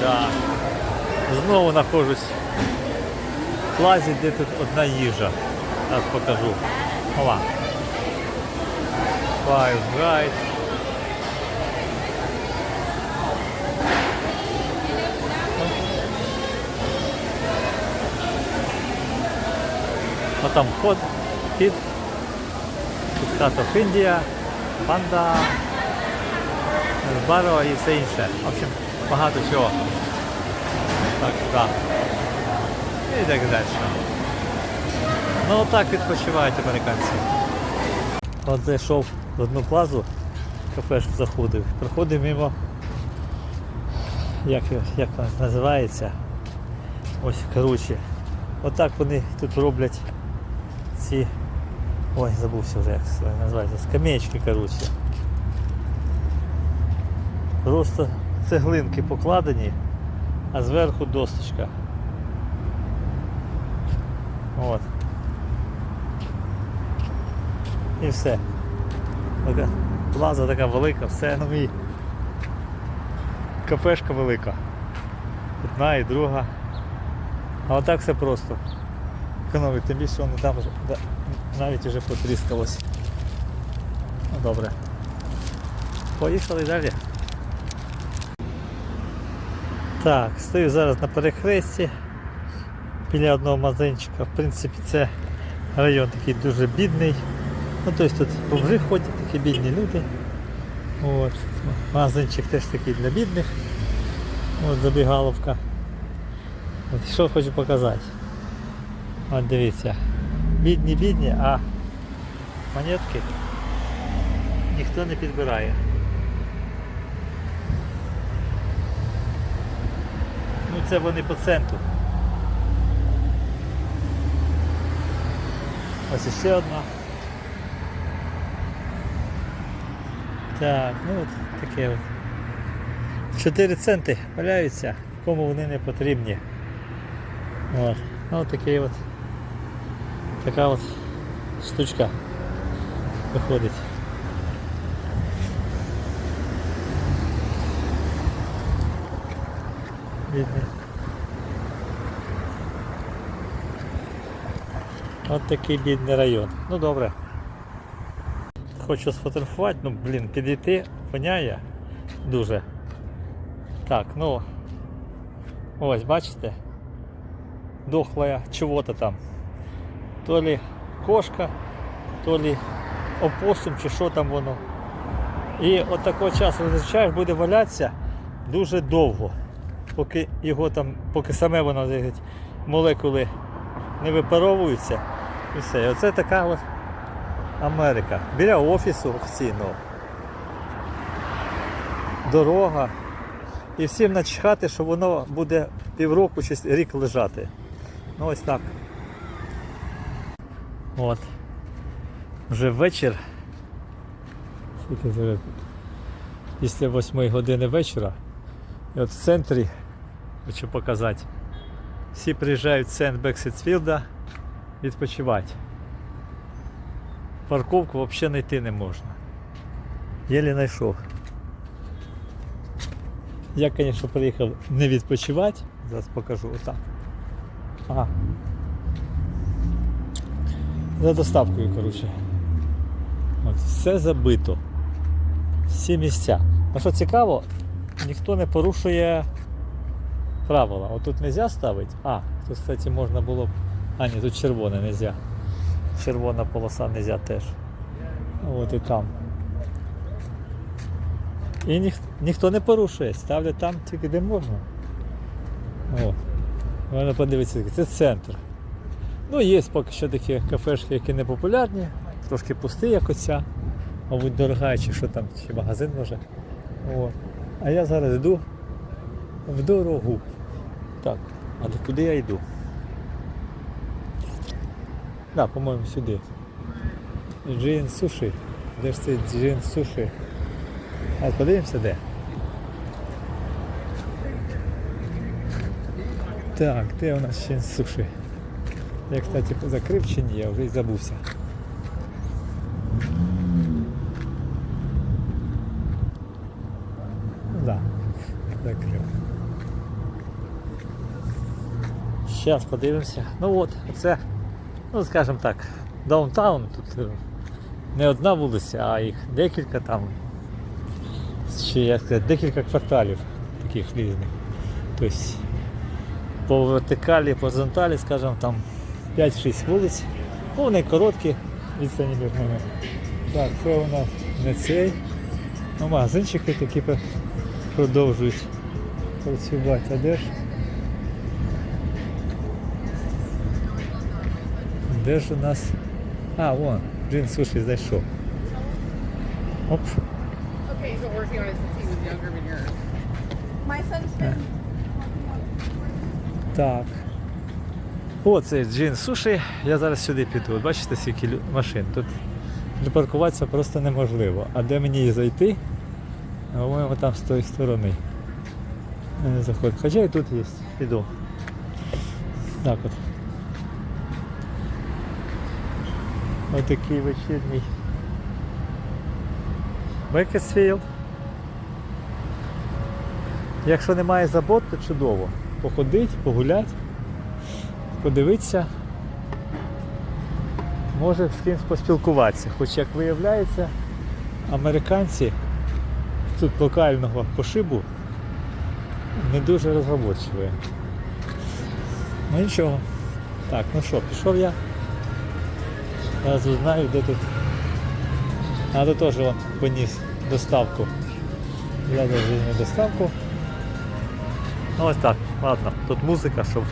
Да. Знову знаходжусь в плазі, де тут одна їжа. Зараз покажу. Ова. Five Guys. А там вход, хід, тут Cut of India, панда, баро і все інше. В общем, багато чого. Так, так. І так далі. Ну отак відпочивають американці. От зайшов в одну плазу, кафешку заходив, проходив мимо, як, як вона називається. Ось коротше. Отак вони тут роблять ці. Ой, забувся вже як це називається. Скамеечки, коротше. Просто цеглинки покладені, а зверху досточка. От. І все. Така плаза така велика, все ну і кафешка велика. Одна і друга. А отак все просто. Економить, тим більше воно там вже навіть вже потріскалось. Ну добре. Поїхали далі. Так, стою зараз на перехресті біля одного магазинчика. В принципі, це район такий дуже бідний. Ну, тобто тут бомжи ходять, такі бідні люди. От. Магазинчик теж такий для бідних. От забігаловка. От що хочу показати. От дивіться. Бідні, бідні, а монетки ніхто не підбирає. Ну це вони по центру. Ось іще одна. Так, ну от таке от. 4 центи валяються, кому вони не потрібні. От. Ну от такий от. Така от штучка виходить. Бідний. От такий бідний район. Ну добре. Хочу сфотографувати, ну блін, підійти воняє дуже. Так, ну ось бачите? Дохлая чого-то там. То ли кошка, то ли опосум чи що там воно. І от такого часу визначаєш, буде валятися дуже довго, поки його там, поки саме воно молекули не випаровуються. І все. Оце така от Америка. Біля офісу офіційного. Дорога. І всім начхати, що воно буде півроку чи рік лежати. Ну ось так. От. Вже вечір. Після 8 години вечора. І от в центрі хочу показати. Всі приїжджають в центр Бекситсфілда відпочивати. Парковку взагалі знайти не можна. Єлі знайшов. Я, звісно, приїхав не відпочивати. Зараз покажу отак. Ага. За доставкою, коротше. От, все забито. Всі місця. А що цікаво, ніхто не порушує правила. От тут не можна ставити. А, тут, кстати, можна було б. А, ні, тут червоне не можна. Червона полоса не теж. От і там. І ніх, ніхто не порушує, ставлять там тільки де можна. О. Можна подивитися, це центр. Ну, є поки що такі кафешки, які не популярні, трошки пусті, як оця, мабуть, дорога, чи що там, чи магазин може. О. А я зараз йду в дорогу. Так, а куди я йду? Да, по-моєму, сюди. Джин суші. Де ж це джин суші? А подивимося де. Так, де у нас ще суші? Я, кстати, закрив чи ні, я вже й забувся. Ну да, закрив. Зараз подивимося. Ну от, це, ну скажімо так, даунтаун. Тут е, не одна вулиця, а їх декілька там. Чи як сказати, декілька кварталів таких різних. Тобто по вертикалі, по горизонталі, скажімо, там 5-6 вулиць. Ну, вони короткі відстані між ними. Так, це у нас не цей. Ну, магазинчики такі продовжують працювати. А де ж? Де ж у нас? А, вон, джин суші зайшов. Оп. Son's Так. О, це джин суші. Я зараз сюди піду. От бачите, скільки машин. Тут припаркуватися просто неможливо. А де мені зайти? По-моєму, там з тої сторони. Не заходить. Хоча і тут є. Піду. Так от. Отакий вечірній. Бекесфілд. Якщо немає забот, то чудово. Походить, погулять, подивитися. Може з кимось поспілкуватися. Хоч як виявляється, американці тут локального пошибу не дуже розговорчиві. Ну нічого. Так, ну що, пішов я. Зараз узнаю, де тут. Тут теж он поніс доставку. Я завжди доставку. Ну ось так, ладно, тут музика, щоб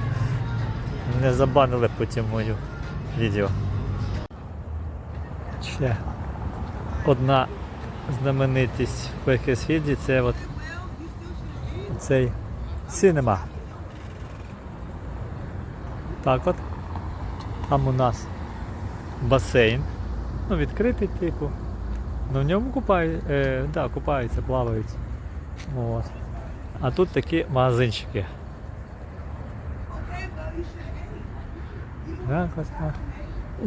не забанили потім мою відео. Ще одна знаменитість в Бекерсфілді це от цей синема. Так от. Там у нас басейн. Ну, відкритий типу. Ну в ньому купають, е, да, купаються, плавають. От. А тут такі магазинчики. Так, от, а.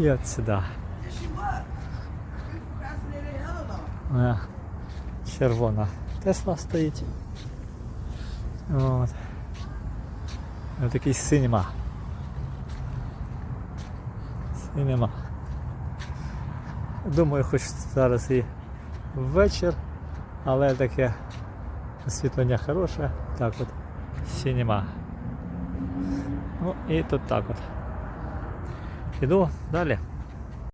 І от сюди. Червона Тесла стоїть. От. Ось такий синема. Синема. Думаю, хоч зараз і вечір, але таке освітлення хороше. Так от. сінема. Ну і тут так от. Іду далі.